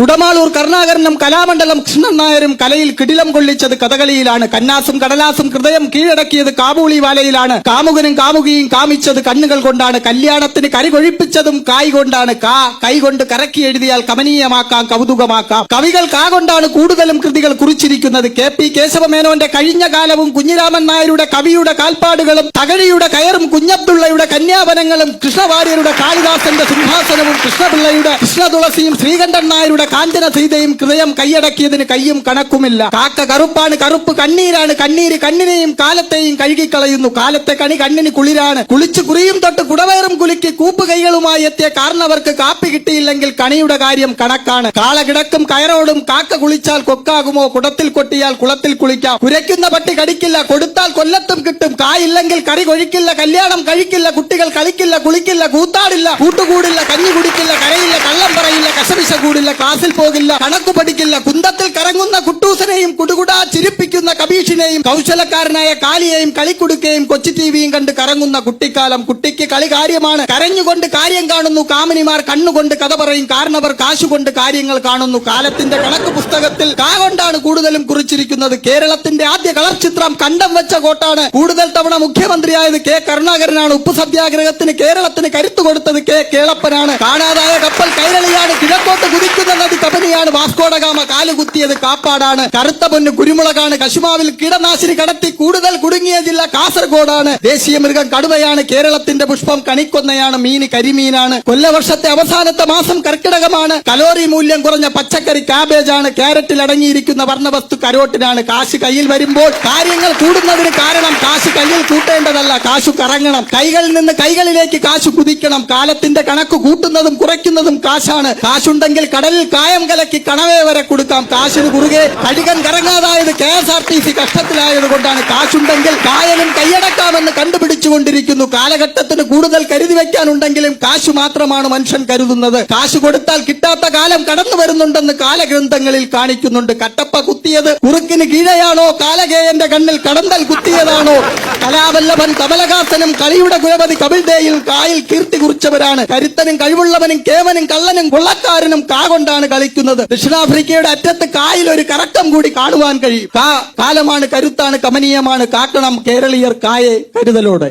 കുടമാളൂർ കരുണാകരനും കലാമണ്ഡലം കൃഷ്ണൻ നായരും കലയിൽ കിടിലം കൊള്ളിച്ചത് കഥകളിയിലാണ്. കന്നാസും കടലാസും ഹൃദയം കീഴടക്കിയത് കാബൂളി വാലയിലാണ്. കാമുകനും കാമുകിയും കാമിച്ചത് കണ്ണുകൾ കൊണ്ടാണ്. കല്യാണത്തിന് കരി കൊഴിപ്പിച്ചതും കായ് കൊണ്ടാണ്. കാ കൈകൊണ്ട് കരക്കി എഴുതിയാൽ കമനീയമാക്കാം കൗതുകമാക്കാം. കവികൾ കാ കൊണ്ടാണ് കൂടുതലും കൃതികൾ കുറിച്ചിരിക്കുന്നത്. കെ പി കേശവമേനോന്റെ കഴിഞ്ഞ കാലവും കുഞ്ഞിരാമൻ നായരുടെ കവിയുടെ കാൽപ്പാടുകളും തകഴിയുടെ കയറും കുഞ്ഞബ്ദുള്ളയുടെ കന്യാവനങ്ങളും കൃഷ്ണവാര്യരുടെ കാളിദാസന്റെ സിംഹാസനവും കൃഷ്ണപിള്ളയുടെ കൃഷ്ണതുളസിയും ശ്രീകണ്ഠൻ നായരുടെ കാഞ്ചന സീതയും ഹൃദയം കൈയടക്കിയതിന് കയ്യും കണക്കുമില്ല. കാക്ക കറുപ്പാണ് കറുപ്പ് കണ്ണീരാണ്. കണ്ണീര് കണ്ണിനെയും കാലത്തെയും കഴുകിക്കളയുന്നു. കാലത്തെ കണി കണ്ണിന് കുളിരാണ്. കുളിച്ചു കുറിയും തൊട്ട് കുടവയറും കുലുക്കി കൂപ്പ് കൈകളുമായി എത്തിയ കാരണവർക്ക് കാപ്പി കിട്ടിയില്ലെങ്കിൽ കണിയുടെ കാര്യം കണക്കാണ്. കാള കിടക്കും കയറോടും കാക്ക കുളിച്ചാൽ കൊക്കാകുമോ? കുടത്തിൽ കൊട്ടിയാൽ കുളത്തിൽ കുളിക്കാം. കുരയ്ക്കുന്ന പട്ടി കടിക്കില്ല കൊടുത്താൽ കൊല്ലത്തും കിട്ടും. കായില്ലെങ്കിൽ കറി കൊഴിക്കില്ല കല്യാണം കഴിക്കില്ല കുട്ടികൾ കളിക്കില്ല കുളിക്കില്ല കൂത്താടില്ല കൂട്ടുകൂടില്ല കഞ്ഞി കുടിക്കില്ല കരയില്ല കള്ളം പറയില്ല കശവിശ കൂടില്ല ക്ലാസ്സിൽ പോകില്ല കണക്ക് പഠിക്കില്ല കുന്തത്തിൽ കറങ്ങുന്ന കുട്ടൂസനെയും കുടുകുടാ ചിരിപ്പിക്കുന്ന കബീഷിനെയും കൗശലക്കാരനായ കാലിയെയും കളിക്കുടുക്കയും കൊച്ചി ടിവിയും കണ്ട് കറങ്ങുന്ന കുട്ടിക്കാലം കുട്ടിക്ക് കളി കാര്യമാണ്. കരഞ്ഞുകൊണ്ട് കാര്യം കാണുന്നു കാമിനിമാർ കണ്ണുകൊണ്ട് കഥ പറയും കാരണവർ കാശുകൊണ്ട് കാര്യങ്ങൾ കാണുന്നു. കാലത്തിന്റെ കണക്ക് പുസ്തകത്തിൽ കാ കൂടുതലും കുറിച്ചിരിക്കുന്നത്. കേരളത്തിന്റെ ആദ്യ കളർ ചിത്രം കണ്ടം വെച്ച കോട്ടാണ്. കൂടുതൽ തവണ മുഖ്യമന്ത്രിയായത് കെ കരുണാകരനാണ്. ഉപ്പു സത്യാഗ്രഹത്തിന് കേരളത്തിന് കരുത്തു കൊടുത്തത് കെ കേളപ്പനാണ്. കാണാതായ കപ്പൽ കൈരളിയാണ് കിഴക്കോട്ട് കുതിക്കുന്ന വാസ്കോടഗാമ കാലുകുത്തിയത് കാപ്പാടാണ്. കറുത്ത പൊന്ന് കുരുമുളകാണ്. കശുമാവിൽ കീടനാശിനി കടത്തി കൂടുതൽ കുടുങ്ങിയ ജില്ല കാസർഗോഡാണ്. ദേശീയ മൃഗം കടുവയാണ്. കേരളത്തിന്റെ പുഷ്പം കണിക്കൊന്നയാണ്. മീന് കരിമീനാണ്. കൊല്ലവർഷത്തെ അവസാനത്തെ മാസം കർക്കിടകമാണ്. കലോറി മൂല്യം കുറഞ്ഞ പച്ചക്കറി കാബേജ് ആണ് ക്യാരറ്റിൽ അടങ്ങിയിരിക്കുന്ന വർണവസ്തു കരോട്ടിനാണ്. കാശ് കയ്യിൽ വരുമ്പോൾ കാര്യങ്ങൾ കൂടുന്നതിന് കാരണം കാശ് കയ്യിൽ കൂട്ടേണ്ടതല്ല. കാശു കറങ്ങണം. കൈകളിൽ നിന്ന് കൈകളിലേക്ക് കാശു കുതിക്കണം. കാലത്തിന്റെ കണക്ക് കൂട്ടുന്നതും കുറയ്ക്കുന്നതും കാശാണ്. കാശുണ്ടെങ്കിൽ കടലിൽ കായം കലക്കി കണവേ വരെ കൊടുക്കാം. കാശിന് കുറുകെ കടികൻ കറങ്ങാതായത് K S R T C കഷ്ടത്തിലായത് കൊണ്ടാണ് കാശുണ്ടെങ്കിൽ കായലും കൈയടക്കാമെന്ന് കണ്ടുപിടിച്ചുകൊണ്ടിരിക്കുന്നു. കാലഘട്ടത്തിന് കൂടുതൽ കരുതി വെക്കാനുണ്ടെങ്കിലും കാശ് മാത്രമാണ് മനുഷ്യൻ കരുതുന്നത്. കാശ് കൊടുത്താൽ കിട്ടാത്ത കാലം കടന്നു വരുന്നുണ്ടെന്ന് കാലഗ്രന്ഥങ്ങളിൽ കാണിക്കുന്നുണ്ട്. കട്ടപ്പ കുത്തിയത് കുറുക്കിന് കീഴയാണോ? കാലകേയന്റെ കണ്ണിൽ കടന്തൽ കുത്തിയതാണോ? കലാവല്ലഭൻ കമലഹാസനും കളിയുടെ കുലപതി കപിൽദേയിൽ കായിൽ കീർത്തി കുറിച്ചവരാണ്. കരുത്തനും കഴിവുള്ളവനും കേവനും കള്ളനും കൊള്ളക്കാരനും കാ കൊണ്ടാണ് കളിക്കുന്നത്. ദക്ഷിണാഫ്രിക്കയുടെ അറ്റത്ത് കായിൽ ഒരു കറക്കം കൂടി കാണുവാൻ കഴിയും കാലമാണ് കരുത്താണ് കമനീയമാണ് കാക്കണം കേരളീയർ കായെ കരുതലോടെ.